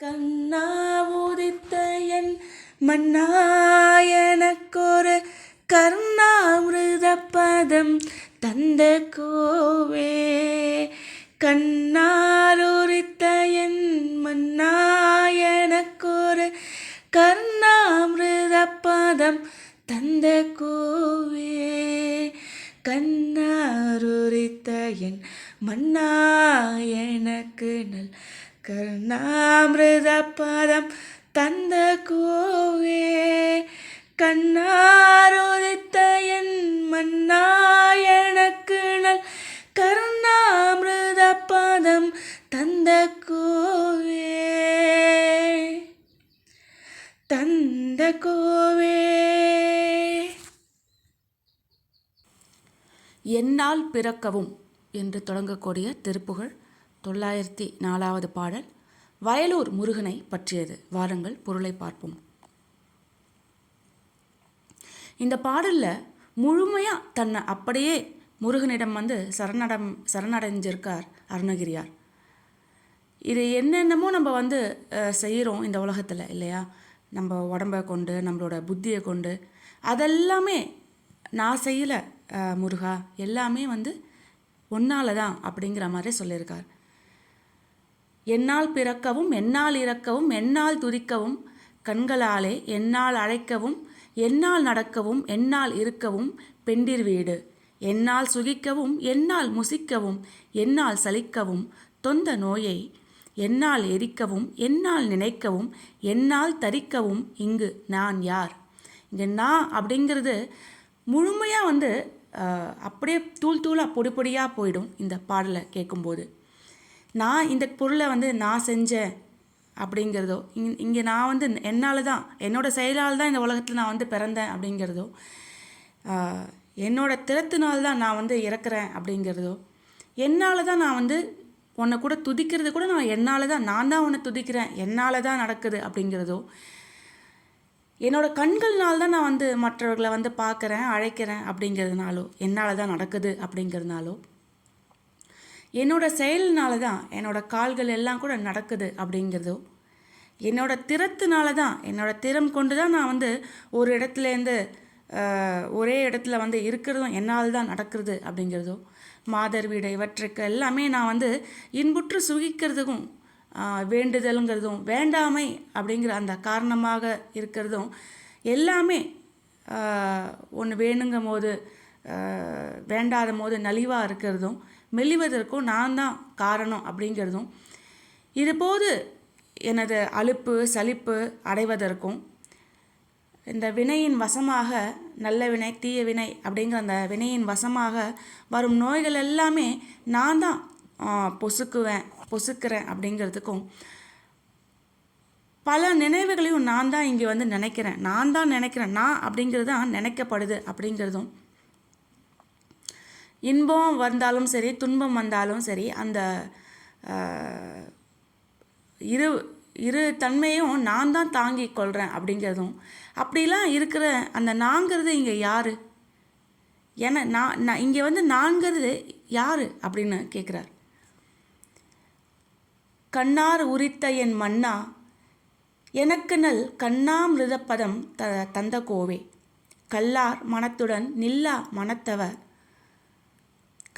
கண்ணா உதித்த என் மன்னாயனக்கொரு கர்ணாமிருத பதம் தந்த கோவே. கண்ணாருரித்த என் மன்னாயனக்கொரு கர்ணாமிருத பதம் தந்த கோவே. கண்ணாருரித்த என் மன்னா எனக்கு நல் கருணாமிருத பாதம் தந்த கோவே கண்ணாரோதித்த என் மன்னா எனக்கு நல் கருணாமிருத பாதம் தந்த கோவே. தந்த கோவே. என்னால் பிறக்கவும் என்று தொடங்கக்கூடிய திருப்புகழ் தொள்ளாயிரத்தி நாலாவது பாடல் வயலூர் முருகனை பற்றியது. வாருங்கள் பொருளை பார்ப்போம். இந்த பாடலில் முழுமையாக தன்னை அப்படியே முருகனிடம் வந்து சரணடம் சரணடைஞ்சிருக்கார் அருணகிரியார். இது என்னென்னமோ நம்ம வந்து செய்கிறோம் இந்த உலகத்தில் இல்லையா? நம்ம உடம்பை கொண்டு நம்மளோட புத்தியை கொண்டு அதெல்லாமே நான் செய்யலை முருகா. எல்லாமே வந்து ஒன்னால தான் அப்படிங்கிற மாதிரி சொல்லியிருக்கார். என்னால் பிறக்கவும் என்னால் இறக்கவும் என்னால் துதிக்கவும் கண்களாலே என்னால் அழைக்கவும் என்னால் நடக்கவும் என்னால் இருக்கவும் பெண்டிர் வீடு. என்னால் சுகிக்கவும் என்னால் முசிக்கவும் என்னால் சலிக்கவும் தொந்த நோயை என்னால் எரிக்கவும் என்னால் நினைக்கவும் என்னால் தரிக்கவும் இங்கு நான் யார்? இங்கே நான் அப்படிங்கிறது முழுமையாக வந்து அப்படியே தூள் தூளாக பொடி பொடியாக போயிடும் இந்த பாடலை கேட்கும்போது. நான் இந்த பொருளை வந்து நான் செஞ்சேன் அப்படிங்கிறதோ இங் இங்கே நான் வந்து என்னால் தான் என்னோட செயலால் தான் இந்த உலகத்தில் நான் வந்து பிறந்தேன் அப்படிங்கிறதோ என்னோடய திறத்தினால் தான் நான் வந்து இறக்குறேன் அப்படிங்கிறதோ என்னால் தான் நான் வந்து உன்னை கூட துதிக்கிறது கூட நான் என்னால் தான் நான் தான் உன்னை துதிக்கிறேன் என்னால் தான் நடக்குது அப்படிங்கிறதோ என்னோடய கண்கள்னால் தான் நான் வந்து மற்றவர்களை வந்து பார்க்குறேன் அழைக்கிறேன் அப்படிங்கிறதுனாலோ என்னால் தான் நடக்குது அப்படிங்கிறதுனாலோ என்னோட செயல்னால தான் என்னோட கால்கள் எல்லாம் கூட நடக்குது அப்படிங்கிறதோ. என்னோட திறத்துனால தான் என்னோடய திறம் கொண்டு தான் நான் வந்து ஒரு இடத்துலேருந்து ஒரே இடத்துல வந்து இருக்கிறதும் என்னால் தான் நடக்கிறது அப்படிங்கிறதோ. மாதர் வீடு இவற்றுக்கு எல்லாமே நான் வந்து இன்புற்று சுகிக்கிறதுக்கும் வேண்டுதலுங்கிறதும் வேண்டாமை அப்படிங்கிற அந்த காரணமாக இருக்கிறதும் எல்லாமே ஒன்று வேணுங்கும் போது வேண்டாத போது நலிவாக இருக்கிறதும் மெலிவதற்கும் நான் தான் காரணம் அப்படிங்கிறதும் இதுபோது எனது அலுப்பு சலிப்பு அடைவதற்கும் இந்த வினையின் வசமாக நல்ல வினை தீய வினை அப்படிங்கிற அந்த வினையின் வசமாக வரும் நோய்கள் எல்லாமே நான் தான் பொசுக்குவேன் பொசுக்கிறேன் அப்படிங்கிறதுக்கும் பல நினைவுகளையும் நான் தான் இங்கே வந்து நினைக்கிறேன். நான் தான் நினைக்கிறேன். நான் அப்படிங்கிறது தான் நினைக்கப்படுது அப்படிங்கிறதும் இன்பம் வந்தாலும் சரி துன்பம் வந்தாலும் சரி அந்த இரு இரு தன்மையும் நான் தான் தாங்கி கொள்கிறேன் அப்படிங்கிறதும். அப்படிலாம் இருக்கிற அந்த நாங்கிறது இங்கே யார்? ஏன்னா நான் நான் இங்கே வந்து நான்கிறது யார் அப்படின்னு கேட்குறார் கண்ணார் உரித்த என் மன்னா எனக்கு நல் கண்ணாமிருதப்பதம் த தந்த கோவே. கல்லார் மனத்துடன் நில்லா மனத்தவர்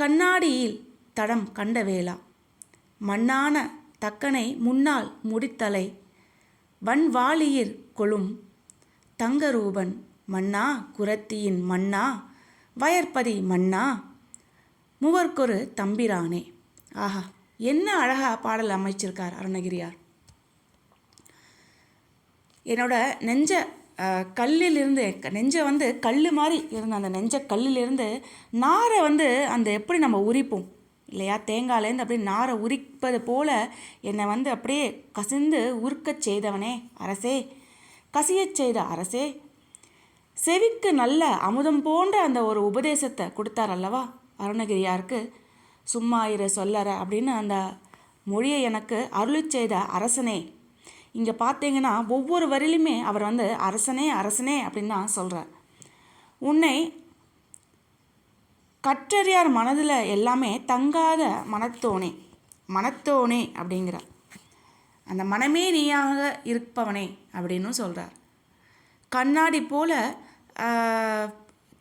கண்ணாடியில் தடம் கண்ட வேளா. மண்ணான தக்கனை முன்னால் முடித்தலை. வன்வாளியிற் கொழும் தங்கரூபன் மன்னா குரத்தியின் மன்னா வயற்பதி மன்னா மூவர்க்கொரு தம்பிரானே ஆஹா என்ன அழகா பாடல் அமைச்சிருக்கார் அருணகிரியார். என்னோட நெஞ்ச கல்லிலிருந்து நெஞ்சை வந்து கல் மாதிரி இருந்த அந்த நெஞ்ச கல்லிலிருந்து நாரை வந்து அந்த எப்படி நம்ம உரிப்போம் இல்லையா? தேங்காயிலேருந்து அப்படியே நாரை உரிப்பது போல் என்னை வந்து அப்படியே கசிந்து உருக்கச் செய்தவனே அரசே கசியச் செய்த அரசே. செவிக்கு நல்ல அமுதம் போன்ற அந்த ஒரு உபதேசத்தை கொடுத்தார் அல்லவா அருணகிரியாருக்கு? சும்மா இரு சொல்லற அப்படின்னு அந்த மொழியை எனக்கு அருளி செய்த அரசனே இங்கே பார்த்தீங்கன்னா ஒவ்வொரு வரிலையுமே அவர் வந்து அரசனே அரசனே அப்படின்னு தான் சொல்கிறார் உன்னை கற்றறியார் மனதில் எல்லாமே தங்காத மனத்தோனே மனத்தோனே அப்படிங்கிறார். அந்த மனமே நீயாக இருப்பவனே அப்படின்னு சொல்கிறார் கண்ணாடி போல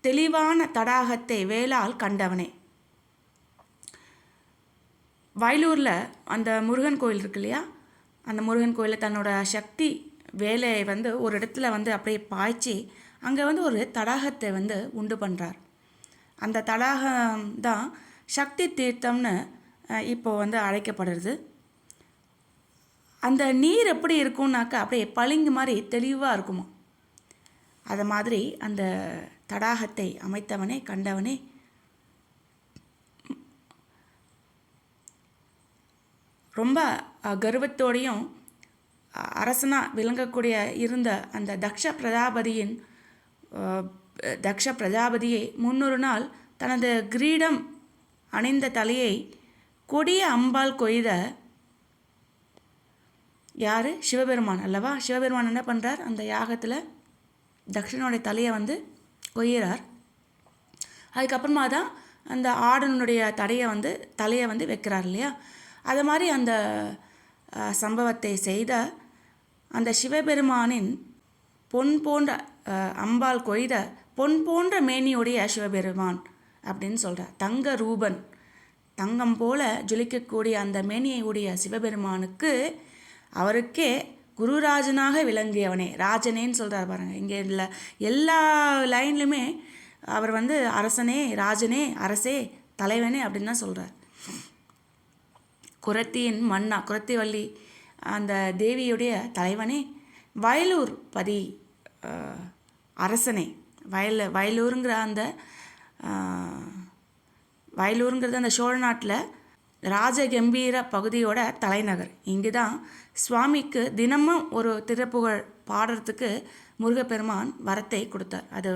தெளிவான தடாகத்தை வேளால் கண்டவனே. வயலூரில் அந்த முருகன் கோயில் இருக்கு இல்லையா? அந்த முருகன் கோயிலில் தன்னோட சக்தி வேலையை வந்து ஒரு இடத்துல வந்து அப்படியே பாய்ச்சி அங்கே வந்து ஒரு தடாகத்தை வந்து உண்டு பண்ணுறார் அந்த தடாகம் தான் சக்தி தீர்த்தம்னு இப்போ வந்து அழைக்கப்படுறது. அந்த நீர் எப்படி இருக்கும்னாக்கா அப்படியே பளிங்கு மாதிரி தெளிவாக இருக்குமா அது மாதிரி அந்த தடாகத்தை அமைத்தவனே கண்டவனே ரொம்ப கர்வத்தோடையும் அரசனாக விளங்கக்கூடிய இருந்த அந்த தக்ஷ பிரஜாபதியின் தக்ஷ பிரஜாபதியை முன்னொரு நாள் தனது கிரீடம் அணிந்த தலையை கொடிய அம்பால் கொய்த யார்? சிவபெருமான் அல்லவா? சிவபெருமான் என்ன பண்ணுறார் அந்த யாகத்தில் தக்ஷனுடைய தலையை வந்து கொய்யிறார். அதுக்கப்புறமா தான் அந்த ஆடனுடைய தடையை வந்து தலையை வந்து வைக்கிறார் இல்லையா? அது மாதிரி அந்த சம்பவத்தை செய்த அந்த சிவபெருமானின் பொன் போன்ற அம்பாள் கொய்த பொன் போன்ற மேனியுடைய சிவபெருமான் அப்படின்னு சொல்கிறார் தங்க ரூபன் தங்கம் போல ஜொலிக்கக்கூடிய அந்த மேனியை உடைய சிவபெருமானுக்கு அவருக்கே குருராஜனாக விளங்கியவனே ராஜனேன்னு சொல்கிறார் பாருங்கள் இங்கே இல்லை எல்லா லைன்லையுமே அவர் வந்து அரசனே ராஜனே அரசே தலைவனே அப்படின்னு தான் சொல்கிறார் குரத்தியின் மன்னா குரத்திவள்ளி அந்த தேவியுடைய தலைவனே வயலூர் பதி அரசனே. வயல் வயலூருங்கிற அந்த வயலூருங்கிறது அந்த சோழ நாட்டில் ராஜகம்பீர பகுதியோட தலைநகர். இங்கு தான் சுவாமிக்கு தினமும் ஒரு திருப்புகழ் பாடுறதுக்கு முருகப்பெருமான் வரத்தை கொடுத்தார். அது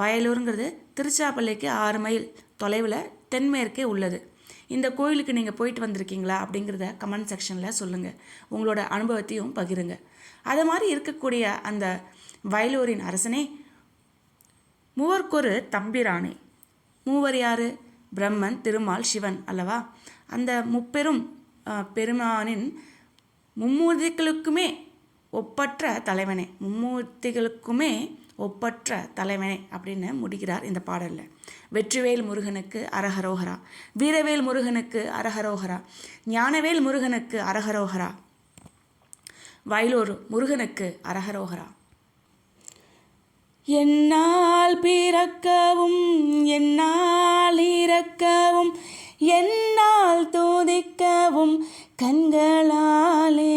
வயலூருங்கிறது திருச்சாப்பள்ளிக்கு ஆறு மைல் தொலைவில் தென்மேற்கே உள்ளது. இந்த கோயிலுக்கு நீங்கள் போயிட்டு வந்திருக்கீங்களா அப்படிங்கிறத கமெண்ட் செக்ஷனில் சொல்லுங்கள் உங்களோட அனுபவத்தையும் பகிருங்க. அது மாதிரி இருக்கக்கூடிய அந்த வயலூரின் அரசனே மூவர்க்கொரு தம்பிரானே மூவர் யார்? பிரம்மன் திருமால் சிவன் அல்லவா? அந்த முப்பெரும் பெருமானின் மும்மூர்த்திகளுக்குமே ஒப்பற்ற தலைவனே. மும்மூர்த்திகளுக்குமே ஒப்பற்ற தலைவனே அப்படின்னு முடிக்கிறார் இந்த பாடலில். வெற்றிவேல் முருகனுக்கு அரஹரோஹரா வீரவேல் முருகனுக்கு அரஹரோஹரா ஞானவேல் முருகனுக்கு அரஹரோஹரா வயலூர் முருகனுக்கு அரஹரோஹரா என்னால் பிறக்கவும் என்னால் இறக்கவும் என்னால் தோதிக்கவும் கண்களாலே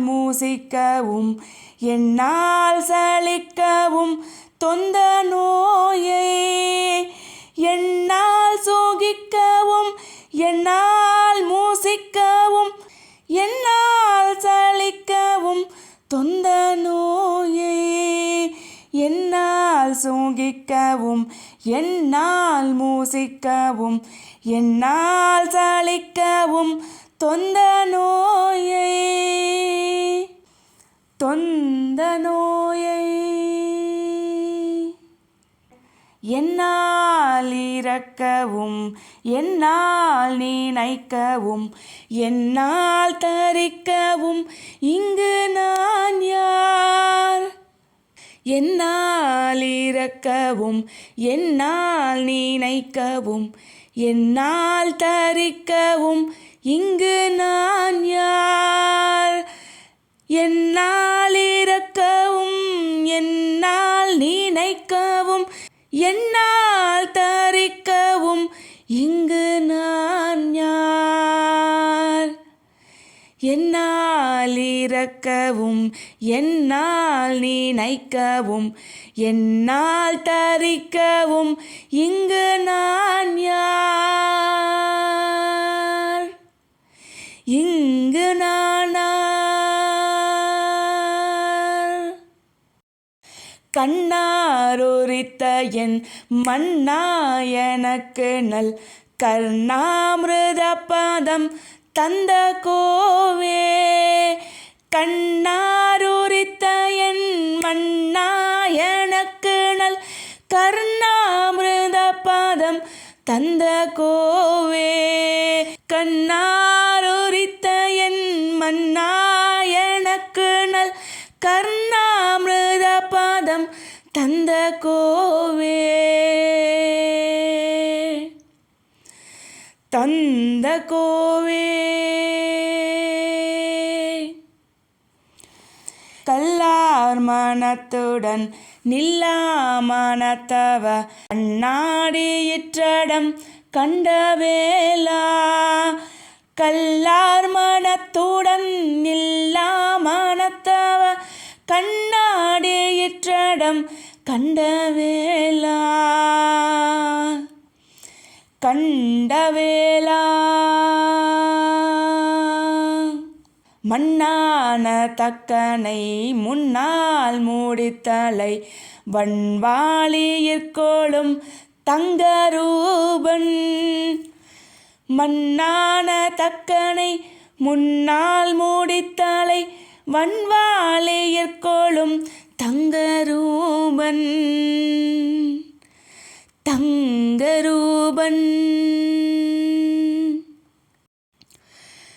மூசிக்கவும் என்னால் சலிக்கவும் தொந்த நோயை. என்னால் சோகிக்கவும் என்னால் மூசிக்கவும் என்னால் சலிக்கவும் தொந்த நோயை. என்னால் சோகிக்கவும் என்னால் மூசிக்கவும் என்னால் சலிக்கவும் தொந்த நோயை தொந்த நோயை. என்னால் இறக்கவும் என்னால் நினைக்கவும் என்னால் தரிக்கவும் இங்கு நான் யார்? என்னால் இறக்கவும் என்னால் நினைக்கவும் என்னால் தரிக்கவும் இங்கு நான் யார்? என்னால் என்னால் என்னால் நினைக்கவும் என்னால் தரிக்கவும் இங்கு நான் யார்? இங்கு நானார் கண்ணாரொரித்த என் மன்னா எனக்கு நல் கர்ணாமிருத பாதம் தந்த கோவே கண்ணாரூரித்த என் மன்னா எனக்கு நல் கர்ணாமிருத பாதம் தந்த கோவே. கண்ணாரூரித்த என் மன்னா எனக்கு நல் கர்ணாமிருத பாதம் தந்த கோவே. தந்த கோவே. கல்லார் மனத்துடன் நில்லா மனத்தவ அண்ணாடியிற்றடம் கண்டவேலா கல்லார் மனத்துடன் நில்லா மனத்தவ கண்ணாடியிற்றடம் கண்டவேலா கண்டவேலா மண்ணான தக்கனை முன்னால் மூடித்தலை. வன்வாளியிற்கோளும் தங்கரூபன். மண்ணான தக்கனை முன்னால் மூடித்தலை. வன்வாளியிற்கோளும் தங்கரூபன். தங்கரூபன்.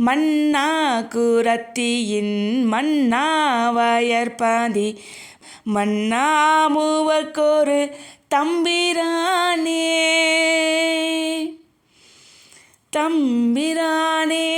மன்னா குரத்தியின் மன்னா வயற்பாதி மன்னா மூவர்க்கொரு தம்பிரானே. தம்பிரானே.